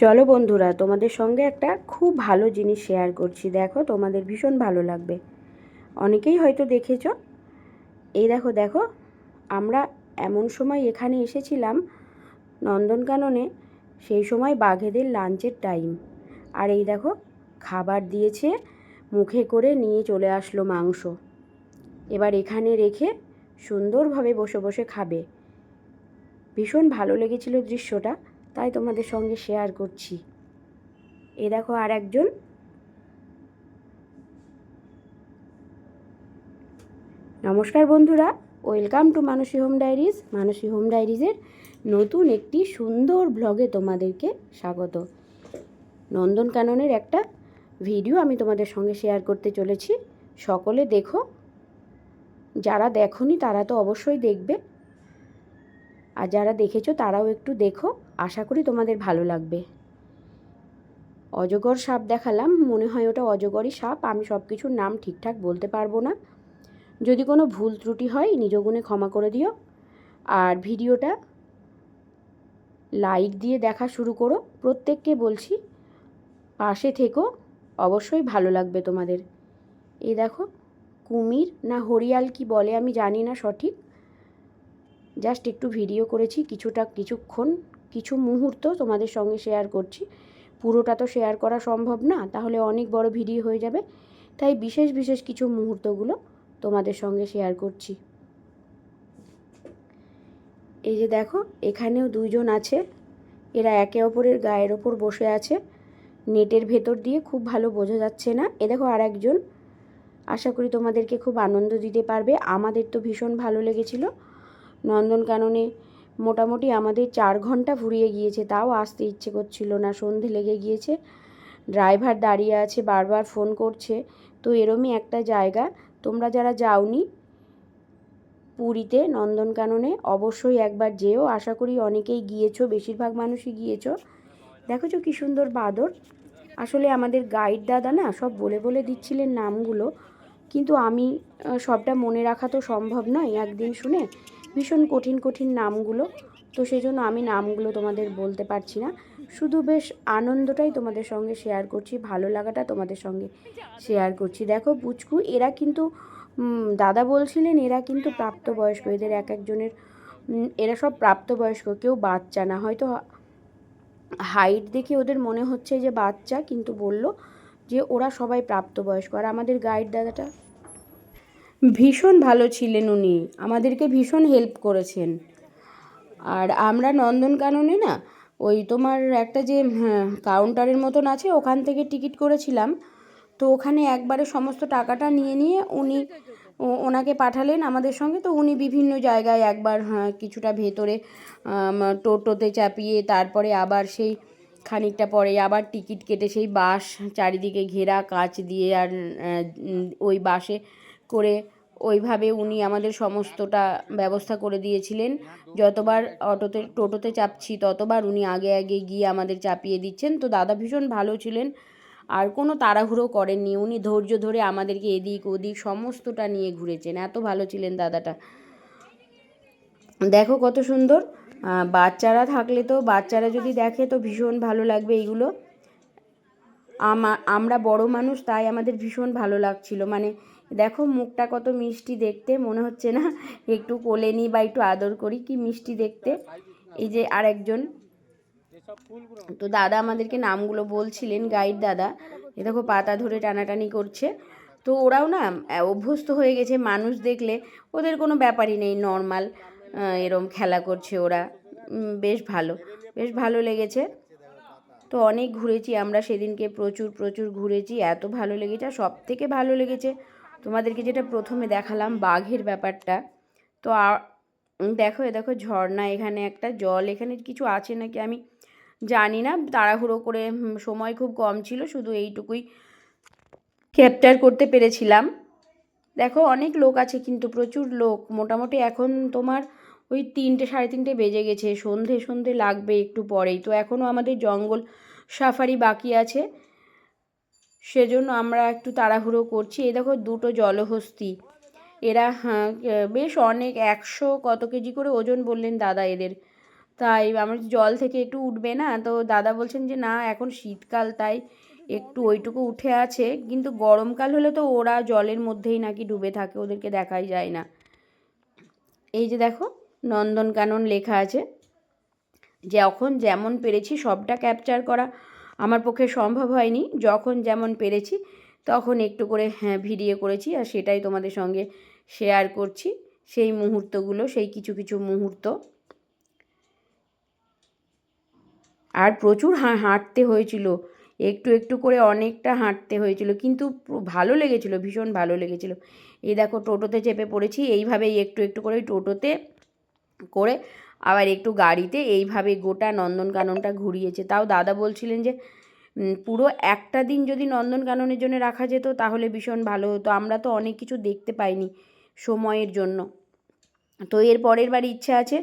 চলো বন্ধুরা, তোমাদের সঙ্গে একটা খুব ভালো জিনিস শেয়ার করছি। দেখো, তোমাদের ভীষণ ভালো লাগবে। অনেকেই হয়তো দেখেছ। এই দেখো দেখো, আমরা এমন সময় এখানে এসেছিলাম, নন্দনকাননে, সেই সময় বাঘেদের লাঞ্চের টাইম আর এই দেখো, খাবার দিয়েছে, মুখে করে নিয়ে চলে আসলো মাংস। এবার এখানে রেখে সুন্দরভাবে বসে বসে খাবে। ভীষণ ভালো লেগেছিল দৃশ্যটা। তাই তোমাদের সঙ্গে শেয়ার করছি। এ দেখো আর একজন নমস্কার বন্ধুরা welcome to Manasi home diaries Manasi home ডায়েরিজের নতুন একটি সুন্দর ব্লগে তোমাদেরকে স্বাগত। নন্দনকাননের একটা ভিডিও আমি তোমাদের সঙ্গে শেয়ার করতে চলেছি। সকলে দেখো। যারা দেখনি তারা তো অবশ্যই দেখবে। আর যারা দেখেছ তারাও একটু দেখো। আশা করি তোমাদের ভালো লাগবে। অজগর সাপ দেখালাম, মনে হয় ওটা অজগরই সাপ, আমি সব কিছুর নাম ঠিকঠাক বলতে পারব না। যদি কোনো ভুল ত্রুটি হয়, নিজ গুণে ক্ষমা করে দিও। আর ভিডিওটা লাইক দিয়ে দেখা শুরু করো। প্রত্যেককে বলছি, পাশে থেকো, অবশ্যই ভালো লাগবে তোমাদের। এই দেখো, কুমির না হরিয়াল কি বলে আমি জানি না সঠিক। জাস্ট একটু ভিডিও করেছি, কিছুটা কিছুক্ষণ কিছু মুহূর্ত তোমাদের সঙ্গে শেয়ার করছি। পুরোটা তো শেয়ার করা সম্ভব না, তাহলে অনেক বড় ভিডিও হয়ে যাবে। তাই বিশেষ বিশেষ কিছু মুহূর্তগুলো তোমাদের সঙ্গে শেয়ার করছি। এই যে দেখো, এখানেও দুইজন আছে। এরা একে অপরের গায়ের ওপর বসে আছে। নেটের ভেতর দিয়ে খুব ভালো বোঝা যাচ্ছে না। এ দেখো আর একজন আশা করি তোমাদেরকে খুব আনন্দ দিতে পারবে। আমাদের তো ভীষণ ভালো লেগেছিল। নন্দনকাননে মোটামুটি আমাদের চার ঘণ্টা ফুরিয়ে গিয়েছে, তাও আসতে ইচ্ছে করছিল না, সন্ধে লেগে গিয়েছে। ড্রাইভার দাঁড়িয়ে আছে, বারবার ফোন করছে। তো এরমই একটা জায়গা। তোমরা যারা যাওনি পুরীতে নন্দনকাননে, অবশ্যই একবার যেও। আশা করি অনেকেই গিয়েছো, বেশিরভাগ মানুষই গিয়েছো। দেখেছ কী সুন্দর বাদর? আসলে আমাদের গাইড দাদা না সব বলে বলে দিচ্ছিলেন নামগুলো। কিন্তু আমি সবটা মনে রাখা তো সম্ভব নয়, একদিন শুনে। ভীষণ কঠিন কঠিন নামগুলো। তো সেই জন্য আমি নামগুলো তোমাদের বলতে পারছি না। শুধু বেশ আনন্দটাই তোমাদের সঙ্গে শেয়ার করছি, ভালো লাগাটা তোমাদের সঙ্গে শেয়ার করছি। দেখো পুচকু, এরা কিন্তু দাদা বলছিলেন এরা কিন্তু প্রাপ্তবয়স্ক, এদের এক একজনের এরা সব প্রাপ্তবয়স্ক, কেউ বাচ্চা না। হয়তো হাইট দেখে ওদের মনে হচ্ছে যে বাচ্চা, কিন্তু বলল যে ওরা সবাই প্রাপ্তবয়স্ক। আর আমাদের গাইড দাদাটা ভীষণ ভালো ছিলেন উনি। আমাদেরকে ভীষণ হেল্প করেছেন। আর আমরা নন্দনকাননে না, ওই তোমার একটা যে কাউন্টারের মতন আছে, ওখান থেকে টিকিট করেছিলাম। তো ওখানে একবারে সমস্ত টাকাটা নিয়ে নিয়ে উনি ওনাকে পাঠালেন আমাদের সঙ্গে। তো উনি বিভিন্ন জায়গায় একবার হ্যাঁ কিছুটা ভেতরে টোটোতে চাপিয়ে তারপরে আবার সেই খানিকটা পরে আবার টিকিট কেটে সেই বাস চারিদিকে ঘেরা, কাচ দিয়ে আর ওই বাসে করে ওইভাবে উনি আমাদের সমস্তটা ব্যবস্থা করে দিয়েছিলেন। যতবার অটোতে, টোটোতে চাপছি, ততবার উনি আগে আগে গিয়ে আমাদের চাপিয়ে দিচ্ছেন। তো দাদা ভীষণ ভালো ছিলেন, আর কোনো তাড়াহুড়ো করেননি। উনি ধৈর্য ধরে আমাদেরকে এদিক ওদিক সমস্তটা নিয়ে ঘুরেছেন। এত ভালো ছিলেন দাদাটা। দেখো কত সুন্দর। বাচ্চারা থাকলে তো, বাচ্চারা যদি দেখে তো ভীষণ ভালো লাগবে এইগুলো। আমরা বড় মানুষ, তাই আমাদের ভীষণ ভালো লাগছিল। মানে দেখো মুখটা কত মিষ্টি দেখতে, মনে হচ্ছে না একটু কোলে নিই বা একটু আদর করি, কি মিষ্টি দেখতে। এই যে আরেকজন। তো দাদা আমাদেরকে নামগুলো বলছিলেন, গাইড দাদা। এ দেখো পাতা ধরে টানাটানি করছে। তো ওরাও না অভ্যস্ত হয়ে গেছে, মানুষ দেখলে ওদের কোনো ব্যাপারই নেই, নর্মাল এরম খেলা করছে ওরা। বেশ ভালো বেশ ভালো লেগেছে। তো অনেক ঘুরেছি আমরা, সেদিনকে প্রচুর প্রচুর ঘুরেছি, এত ভালো লেগেছে, আর সব থেকে ভালো লেগেছে তোমাদেরকে যেটা প্রথমে দেখালাম বাঘের ব্যাপারটা, তো দেখো, এ দেখো ঝর্ণা, এখানে একটা জল, এখানে কিছু আছে নাকি আমি জানি না, তাড়াহুড়ো করে সময় খুব কম ছিল, শুধু এইটুকুই ক্যাপচার করতে পেরেছিলাম। দেখো, অনেক লোক আছে কিন্তু প্রচুর লোক, মোটামুটি এখন তোমার ওই তিনটে, সাড়ে তিনটে বেজে গেছে, সন্ধে সন্ধে লাগবে একটু পরেই, তো এখনও আমাদের জঙ্গল সাফারি বাকি আছে। সেজন্য আমরা একটু তাড়াহুড়ো করছি। এই দেখো দুটো জলহস্তি। এরা হ্যাঁ বেশ অনেক, একশো কত কেজি করে ওজন বললেন দাদা এদের। তাই আমার জল থেকে একটু উঠবে না? তো দাদা বলছেন যে, না, এখন শীতকাল, তাই একটু ওইটুকু উঠে আছে। কিন্তু গরমকাল হলে তো ওরা জলের মধ্যেই নাকি ডুবে থাকে, ওদেরকে দেখাই যায় না। এই যে দেখো, নন্দনকানন লেখা আছে। যখন যেমন পেরেছি সবটা ক্যাপচার করা। আমার পক্ষে সম্ভব হয়নি। যখন যেমন পেরেছি, তখন একটু করে হ্যাঁ ভিডিও করেছি আর সেটাই তোমাদের সঙ্গে শেয়ার করছি। সেই মুহূর্তগুলো, সেই কিছু কিছু মুহূর্ত। আর প্রচুর হাঁটতে হয়েছিল। একটু একটু করে অনেকটা হাঁটতে হয়েছিল। কিন্তু ভালো লেগেছিল, ভীষণ ভালো লেগেছিলো। এই দেখো, টোটোতে চেপে পড়েছি। এইভাবেই একটু একটু করে টোটোতে করে আবার একটু গাড়িতে এইভাবে গোটা নন্দনকাননটা ঘুরিয়েছে। তাও দাদা বলছিলেন যে পুরো একটা দিন যদি নন্দনকাননের জন্য রাখা যেত তাহলে ভীষণ ভালো হতো। আমরা তো অনেক কিছু দেখতে পাইনি সময়ের জন্য। তো এর পরের বার ইচ্ছা আছে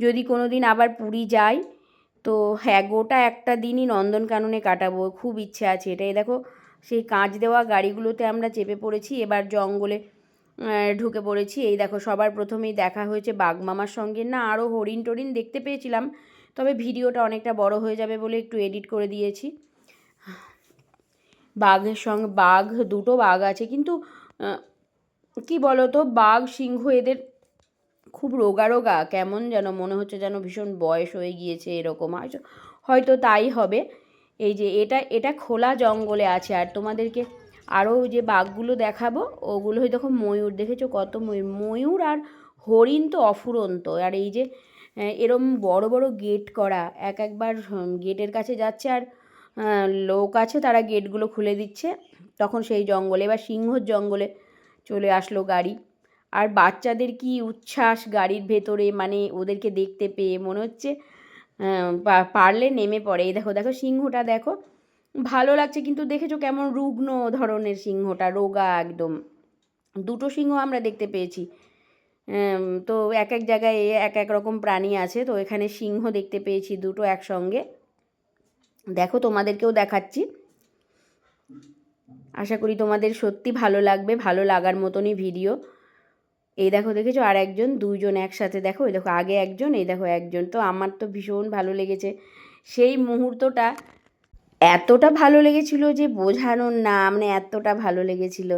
যদি কোনো দিন আবার পুরী যাই, তো হ্যাঁ গোটা একটা দিনই নন্দনকাননে কাটাবো, খুব ইচ্ছে আছে এটাই। দেখো, সেই কাঁচ দেওয়া গাড়িগুলোতে আমরা চেপে পড়েছি। এবার জঙ্গলে ঢুকে পড়েছি। এই দেখো, সবার প্রথমেই দেখা হয়েছে বাঘমামার সঙ্গে। না আরও হরিণ টরিণ দেখতে পেয়েছিলাম, তবে ভিডিওটা অনেকটা বড় হয়ে যাবে বলে একটু এডিট করে দিয়েছি। বাঘের সঙ্গে, বাঘ, দুটো বাঘ আছে, কিন্তু কি বলো তো বাঘ, সিংহ এদের খুব রোগা রোগা কেমন যেন মনে হচ্ছে যেন ভীষণ বয়স হয়ে গিয়েছে এরকম। হয়তো তাই হবে। এই যে, এটা এটা খোলা জঙ্গলে আছে। আর তোমাদেরকে আরও যে বাঘগুলো দেখাবো, ওগুলো দেখো ময়ূর, দেখেছ কত ময়ূর? ময়ূর আর হরিণ তো অফুরন্ত। আর এই যে এরম বড় বড় গেট করা, এক একবার গেটের কাছে যাচ্ছে আর লোক আছে তারা গেটগুলো খুলে দিচ্ছে। তখন সেই জঙ্গলে, এবার সিংহর জঙ্গলে চলে আসলো গাড়ি। আর বাচ্চাদের কি উচ্ছ্বাস গাড়ির ভেতরে মানে ওদেরকে দেখতে পেয়ে মনে হচ্ছে পারলে নেমে পড়ে। এই দেখো দেখো সিংহটা দেখো ভালো লাগছে, কিন্তু দেখেছ কেমন রুগ্ন ধরনের সিংহটা, রোগা একদম। দুটো সিংহ আমরা দেখতে পেয়েছি। তো এক এক জায়গায় এক এক রকম প্রাণী আছে, তো এখানে সিংহ দেখতে পেয়েছি দুটো একসঙ্গে। দেখো, তোমাদেরকেও দেখাচ্ছি। আশা করি তোমাদের সত্যি ভালো লাগবে, ভালো লাগার মতনই ভিডিও। এই দেখো, দেখেছ? আর একজন, দুইজন একসাথে। দেখো, এই দেখো, আগে একজন, এই দেখো একজন। তো আমার তো ভীষণ ভালো লেগেছে। সেই মুহূর্তটা এতটা ভালো লেগেছিল যে বোঝানোর না মানে এতটা ভালো লেগেছিল।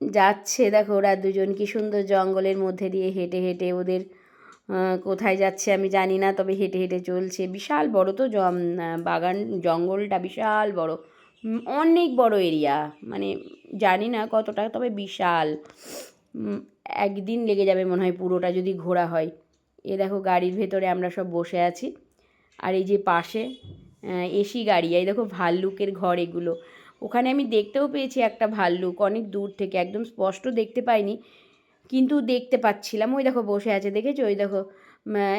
যাচ্ছে, দেখো ওরা দুজন কি সুন্দর জঙ্গলের মধ্যে দিয়ে হেঁটে হেঁটে ওদের কোথায় যাচ্ছে আমি জানি না, তবে হেঁটে হেঁটে চলছে। বিশাল বড় তো বাগান, জঙ্গলটা বিশাল বড়। অনেক বড় এরিয়া মানে জানি না কতটা, তবে বিশাল। একদিন লেগে যাবে মনে হয় পুরোটা যদি ঘোরা হয়। এ দেখো গাড়ির ভেতরে আমরা সব বসে আছি। আর এই যে পাশে এসি গাড়ি, এই দেখো ভাল্লুকের ঘর এগুলো। ওখানে আমি দেখতেও পেয়েছি একটা ভাল্লুক, অনেক দূর থেকে, একদম স্পষ্ট দেখতে পাইনি, কিন্তু দেখতে পাচ্ছিলাম। ওই দেখো বসে আছে, দেখেছ? ওই দেখো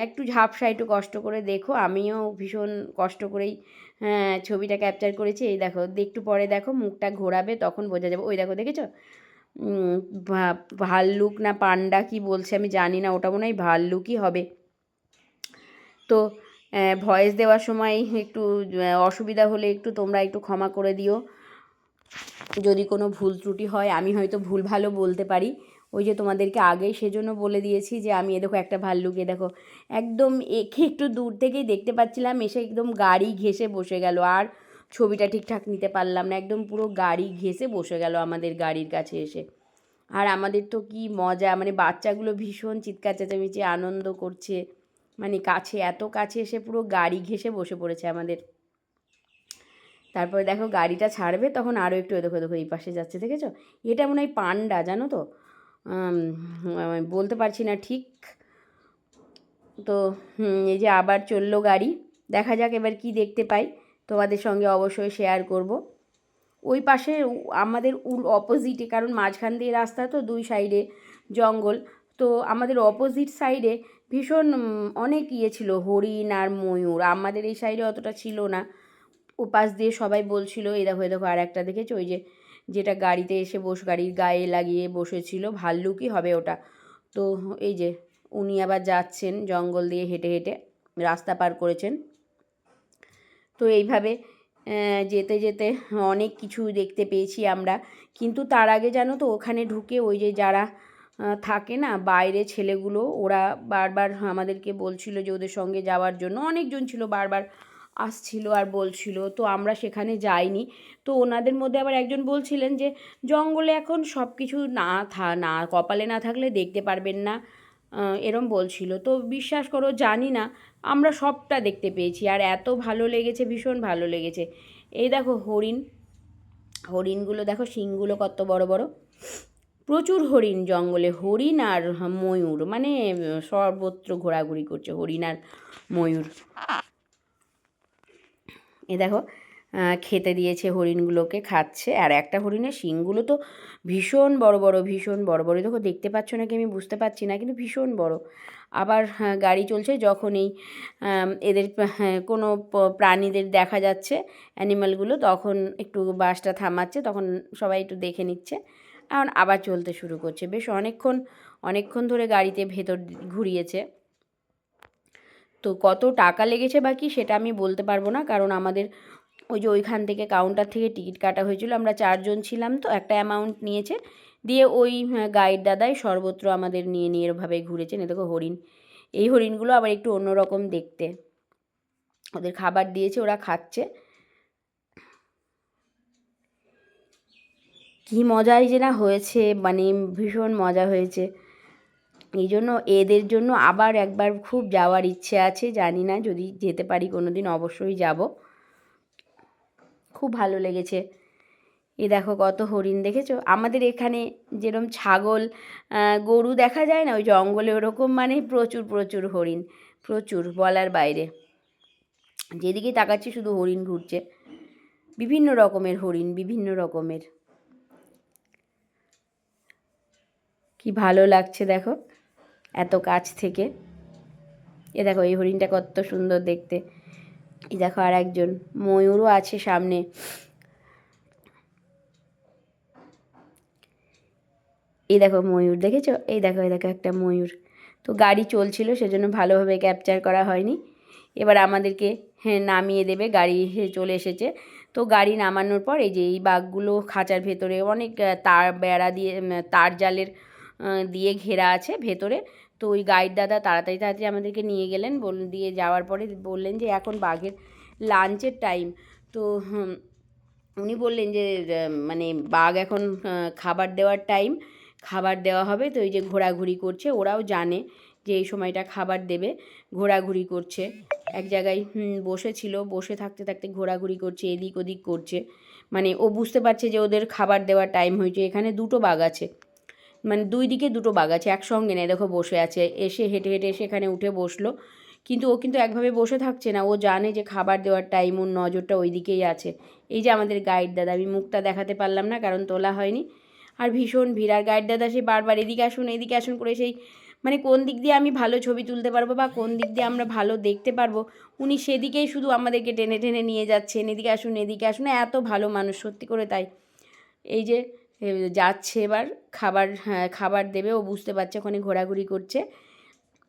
একটু ঝাপসা, একটু কষ্ট করে দেখো। আমিও ভীষণ কষ্ট করেই হ্যাঁ ছবিটা ক্যাপচার করেছি। এই দেখো একটু পরে দেখো, মুখটা ঘোরাবে, তখন বোঝা যাবে। ওই দেখো, দেখেছ? ভাল্লুক না পান্ডা কি বলছে আমি জানি না, ওটা মনে হয় ভাল্লুকই হবে। তো ভয়েস দেওয়ার সময় একটু অসুবিধা হলে একটু তোমরা একটু ক্ষমা করে দিও। যদি কোনো ভুল ত্রুটি হয়, আমি হয়তো ভুল ভালো বলতে পারি। ওই যে তোমাদেরকে আগেই সেজন্য বলে দিয়েছি যে, আমি এ দেখো একটা ভাল্লুক দেখো। একদম একে একটু দূর থেকেই দেখতে পাচ্ছিলাম, এসে একদম গাড়ি ঘেসে বসে গেল। আর ছবিটা ঠিকঠাক নিতে পারলাম না, একদম পুরো গাড়ি ঘেসে বসে গেল আমাদের গাড়ির কাছে এসে। আর আমাদের তো কি মজা মানে বাচ্চাগুলো ভীষণ চিৎকার, চেঁচামেচি, আনন্দ করছে। মানে কাছে, এত কাছে এসে পুরো গাড়ি ঘেসে বসে পড়েছে আমাদের। তারপরে দেখো গাড়িটা ছাড়বে, তখন আরও একটু দেখো দেখো এই পাশে যাচ্ছে, দেখেছ? এটা মনে হয় পান্ডা, জানো তো? বলতে পারছি না ঠিক। তো এই যে আবার চলল গাড়ি, দেখা যাক এবার কি দেখতে পাই। তোমাদের সঙ্গে অবশ্যই শেয়ার করব। ওই পাশে আমাদের উল অপোজিটে কারণ মাঝখান দিয়ে রাস্তা তো দুই সাইডে জঙ্গল। তো আমাদের অপোজিট সাইডে ভীষণ অনেক ইয়ে ছিল, হরিণ আর ময়ূর। আমাদের এই সাইডে অতটা ছিল না। ও পাশ দিয়ে সবাই বলছিল, এই দেখো এই দেখো, আর একটা দেখেছ? ওই যে, যেটা গাড়িতে এসে বস, গাড়ির গায়ে লাগিয়ে বসেছিল, ভাল্লুকই হবে ওটা। তো এই যে, উনি আবার যাচ্ছেন, জঙ্গল দিয়ে হেঁটে হেঁটে, রাস্তা পার করেছেন। তো এইভাবে যেতে যেতে অনেক কিছু দেখতে পেয়েছি আমরা। কিন্তু তার আগে জানো তো, ওখানে ঢুকে ওই যে যারা থাকে না? বাইরে ছেলেগুলো, ওরা বারবার আমাদেরকে বলছিল যে ওদের সঙ্গে যাওয়ার জন্য। অনেকজন ছিল বারবার আসছিল আর বলছিল, তো আমরা সেখানে যাইনি। তো ওনাদের মধ্যে আবার একজন বলছিলেন যে, জঙ্গলে এখন সব কিছু না থা, না, কপালে না থাকলে দেখতে পারবেন না। এরম বলছিল। তো বিশ্বাস করো, জানি না, আমরা সবটা দেখতে পেয়েছি। আর এত ভালো লেগেছে, ভীষণ ভালো লেগেছে। এই দেখো হরিণ, হরিণগুলো দেখো, শিংগুলো কত বড় বড়। প্রচুর হরিণ জঙ্গলে, হরিণ আর ময়ূর মানে সর্বত্র ঘোরাঘুরি করছে হরিণ আর ময়ূর। এ দেখো খেতে দিয়েছে হরিণগুলোকে, খাচ্ছে, আর একটা হরিণের শিংগুলো তো ভীষণ বড় বড়, ভীষণ বড় বড়। দেখো, দেখতে পাচ্ছ নাকি আমি বুঝতে পারছি না, কিন্তু ভীষণ বড়। আবার গাড়ি চলছে যখন এই এদের কোনো প্রাণীদের দেখা যাচ্ছে অ্যানিমালগুলো তখন একটু বাসটা থামাচ্ছে, তখন সবাই একটু দেখে নিচ্ছে। এখন আবার চলতে শুরু করছে। বেশ অনেকক্ষণ অনেকক্ষণ ধরে গাড়িতে ভেতর ঘুরিয়েছে। তো কত টাকা লেগেছে বাকি সেটা আমি বলতে পারব না। কারণ আমাদের ওই যে ওইখান থেকে কাউন্টার থেকে টিকিট কাটা হয়েছিল। আমরা চারজন ছিলাম তো, একটা অ্যামাউন্ট নিয়েছে। দিয়ে ওই গাইড দাদাই সর্বত্র আমাদের নিয়ে নিয়ে এরভাবে ঘুরেছেন। এ হরিণ। এই হরিণগুলো আবার একটু অন্যরকম দেখতে। ওদের খাবার দিয়েছে, ওরা খাচ্ছে। কী মজাই যে না হয়েছে মানে ভীষণ মজা হয়েছে। এই জন্য এদের জন্য আবার একবার খুব যাওয়ার ইচ্ছে আছে, জানি না, যদি যেতে পারি কোনো দিন অবশ্যই যাব। খুব ভালো লেগেছে। এ দেখো কত হরিণ দেখেছ? আমাদের এখানে যেরকম ছাগল গরু দেখা যায় না? ওই জঙ্গলে ওরকম মানে প্রচুর প্রচুর হরিণ, প্রচুর বলার বাইরে। যেদিকেই তাকাচ্ছি শুধু হরিণ ঘুরছে। বিভিন্ন রকমের হরিণ, বিভিন্ন রকমের। কি ভালো লাগছে দেখো, এত কাছ থেকে। এ দেখো, এই হরিণটা কত সুন্দর দেখতে। এই দেখো আর একজন ময়ূরও আছে সামনে। এই দেখো ময়ূর, দেখেছ? এই দেখো এই দেখো একটা ময়ূর। তো গাড়ি চলছিল, সেজন্য ভালোভাবে ক্যাপচার করা হয়নি। এবার আমাদেরকে হ্যাঁ নামিয়ে দেবে, গাড়ি চলে এসেছে। তো গাড়ি নামানোর পর এই যে এই বাঘগুলো খাঁচার ভেতরে অনেক তার বেড়া দিয়ে তার জালের দিয়ে ঘেরা আছে ভেতরে। তো ওই গাইড দাদা তাড়াতাড়ি তাড়াতাড়ি আমাদেরকে নিয়ে গেলেন, বল, দিয়ে যাওয়ার পরে বললেন যে এখন বাঘের লাঞ্চের টাইম তো উনি বললেন যে মানে বাঘ এখন খাবার দেওয়ার টাইম খাবার দেওয়া হবে, তো এই যে ঘোরাঘুরি করছে, ওরাও জানে যে এই সময়টা খাবার দেবে, ঘোরাঘুরি করছে। এক জায়গায় বসেছিল, বসে থাকতে থাকতে ঘোরাঘুরি করছে, এদিক ওদিক করছে। মানে ও বুঝতে পারছে যে ওদের খাবার দেওয়ার টাইম হয়েছে, এখানে দুটো বাঘ আছে। মানে দুই দিকে দুটো বাঘ আছে, একসঙ্গে নেই, দেখো বসে আছে, এসে হেঁটে হেঁটে এসে এখানে উঠে বসল। কিন্তু ও কিন্তু একভাবে বসে থাকছে না, ও জানে যে খাবার দেওয়ার টাইম ওর নজরটা ওই দিকেই আছে। এই যে আমাদের গাইড দাদা, আমি মুখটা দেখাতে পারলাম না, কারণ তোলা হয়নি। আর ভীষণ ভিড়, আর গাইড দাদা সে বারবার এদিকে আসুন এদিকে আসুন করে সেই মানে কোন দিক দিয়ে আমি ভালো ছবি তুলতে পারব বা কোন দিক দিয়ে আমরা ভালো দেখতে পারব, উনি সেদিকেই শুধু আমাদেরকে টেনে টেনে নিয়ে যাচ্ছেন, এদিকে আসুন এদিকে আসুন, এত ভালো মানুষ, সত্যি করে তাই। এই যে যাচ্ছে এবার, খাবার হ্যাঁ খাবার দেবে, ও বুঝতে পারছে ওখানে ঘোরাঘুরি করছে।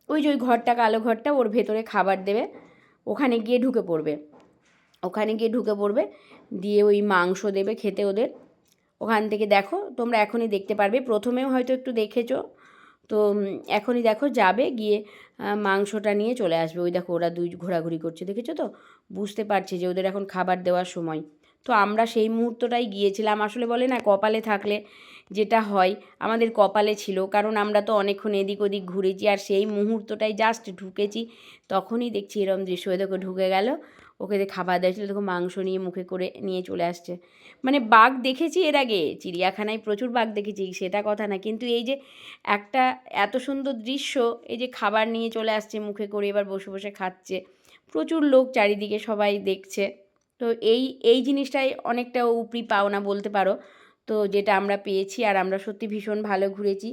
ওই যে ওই ঘরটা, কালো ঘরটা, ওর ভেতরে খাবার দেবে, ওখানে গিয়ে ঢুকে পড়বে। ওখানে গিয়ে ঢুকে পড়বে, দিয়ে ওই মাংস দেবে খেতে ওদের। ওখান থেকে দেখো, তোমরা এখনই দেখতে পারবে, প্রথমেও হয়তো একটু দেখেছ, তো এখনই দেখো, যাবে, গিয়ে মাংসটা নিয়ে চলে আসবে। ওই দেখো, ওরা দুই ঘোরাঘুরি করছে, দেখেছ তো? বুঝতে পারছে যে ওদের এখন খাবার দেওয়ার সময়। তো আমরা সেই মুহূর্তটাই গিয়েছিলাম। আসলে বলে না, কপালে থাকলে যেটা হয়, আমাদের কপালে ছিল। কারণ আমরা তো অনেকক্ষণ এদিক ওদিক ঘুরেছি আর সেই মুহূর্তটাই জাস্ট ঢুকেছি। তখনই দেখছি এরম দৃশ্য দেখো ঢুকে গেল, ওকে যে খাবার দিয়েছিল দেখো মাংস নিয়ে মুখে করে নিয়ে চলে আসছে। মানে বাঘ দেখেছি এর আগে, চিড়িয়াখানায় প্রচুর বাঘ দেখেছি, সেটা কথা না। কিন্তু এই যে একটা এত সুন্দর দৃশ্য, এই যে খাবার নিয়ে চলে আসছে, মুখে করে এবার বসে বসে খাচ্ছে, প্রচুর লোক চারিদিকে সবাই দেখছে। তো এই এই জিনিসটাই অনেকটা উপরি পাওনা বলতে পারো। তো যেটা আমরা পেয়েছি আর আমরা সত্যি ভীষণ ভালো ঘুরেছি।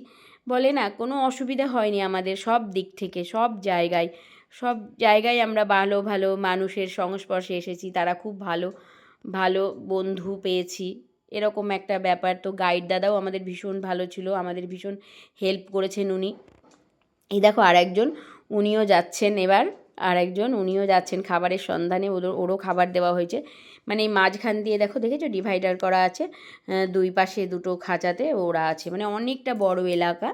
বলে না, কোনো অসুবিধা হয়নি আমাদের সব দিক থেকে, সব জায়গায়। সব জায়গায় আমরা ভালো ভালো মানুষের সংস্পর্শে এসেছি, তারা খুব ভালো ভালো বন্ধু পেয়েছি। এরকম একটা ব্যাপার। তো গাইড দাদাও আমাদের ভীষণ ভালো ছিল, আমাদের ভীষণ হেল্প করেছেন উনি। এই দেখো আর একজন উনিও যাচ্ছেন এবার। আর একজন উনিও যাচ্ছেন খাবারের সন্ধানে, ওদের, ওরও খাবার দেওয়া হয়েছে। মানে এই মাঝখান দিয়ে দেখো, দেখেছ? ডিভাইডার করা আছে। দুই পাশে দুটো খাঁচাতে ওরা আছে। মানে অনেকটা বড় এলাকা।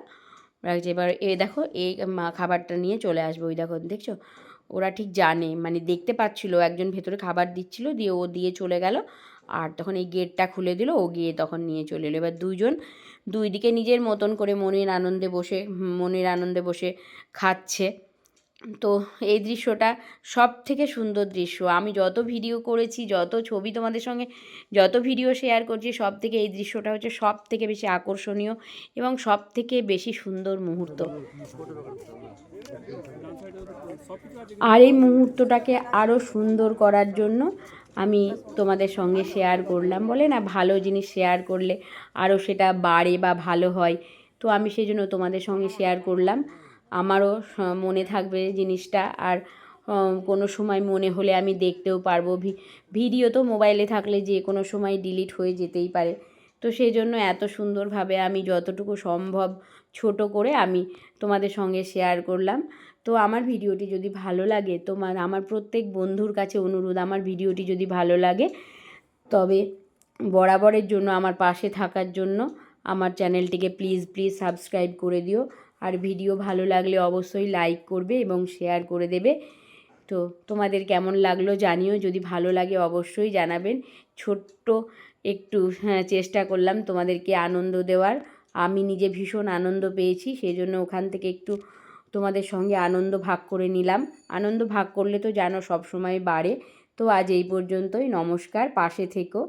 রাখছে, এবার এ দেখো এই খাবারটা নিয়ে চলে আসবে ওই দেখো, দেখছ? ওরা ঠিক জানে। মানে দেখতে পাচ্ছিল, একজন ভেতরে খাবার দিচ্ছিল, দিয়ে ও দিয়ে চলে গেল। আর তখন এই গেটটা খুলে দিল, ও গিয়ে তখন নিয়ে চলে এলো। এবার দুইজন, দুই দিকে নিজের মতন করে মনের আনন্দে বসে মনের আনন্দে বসে খাচ্ছে। তো এই দৃশ্যটা সব থেকে সুন্দর দৃশ্য। আমি যত ভিডিও করেছি, যত ছবি তোমাদের সঙ্গে, যত ভিডিও শেয়ার করছি সব থেকে এই দৃশ্যটা হচ্ছে সব থেকে বেশি আকর্ষণীয় এবং সব থেকে বেশি সুন্দর মুহূর্ত। আর এই মুহূর্তটাকে আরও সুন্দর করার জন্য আমি তোমাদের সঙ্গে শেয়ার করলাম। বলে না, ভালো জিনিস শেয়ার করলে আরও সেটা বাড়ে বা ভালো হয়। তো আমি সেই জন্য তোমাদের সঙ্গে শেয়ার করলাম। আমারও মনে থাকবে জিনিসটা। আর কোনো সময় মনে হলে আমি দেখতেও পারব। ভিডিও তো মোবাইলে থাকলে যে কোনো সময় ডিলিট হয়ে যেতেই পারে। তো সেই জন্য এত সুন্দরভাবে আমি যতটুকু সম্ভব ছোট করে আমি তোমাদের সঙ্গে শেয়ার করলাম। তো আমার ভিডিওটি যদি ভালো লাগে, তোমার, আমার প্রত্যেক বন্ধুর কাছে অনুরোধ, আমার ভিডিওটি যদি ভালো লাগে, তবে বরাবরের জন্য, আমার পাশে থাকার জন্য, আমার চ্যানেলটিকে প্লিজ প্লিজ সাবস্ক্রাইব করে দিও। আর ভিডিও ভালো লাগলে অবশ্যই লাইক করবে এবং শেয়ার করে দেবে। তো তোমাদের কেমন লাগল জানিও যদি ভালো লাগে অবশ্যই জানাবেন। ছোট্ট একটু হ্যাঁ, চেষ্টা করলাম তোমাদেরকে আনন্দ দেওয়ার। আমি নিজে ভীষণ আনন্দ পেয়েছি সেই জন্য ওখান থেকে একটু তোমাদের সঙ্গে আনন্দ ভাগ করে নিলাম। আনন্দ ভাগ করলে তো জানো সব সময় বাড়ে। তো আজ এই পর্যন্তই নমস্কার পাশে থেকো।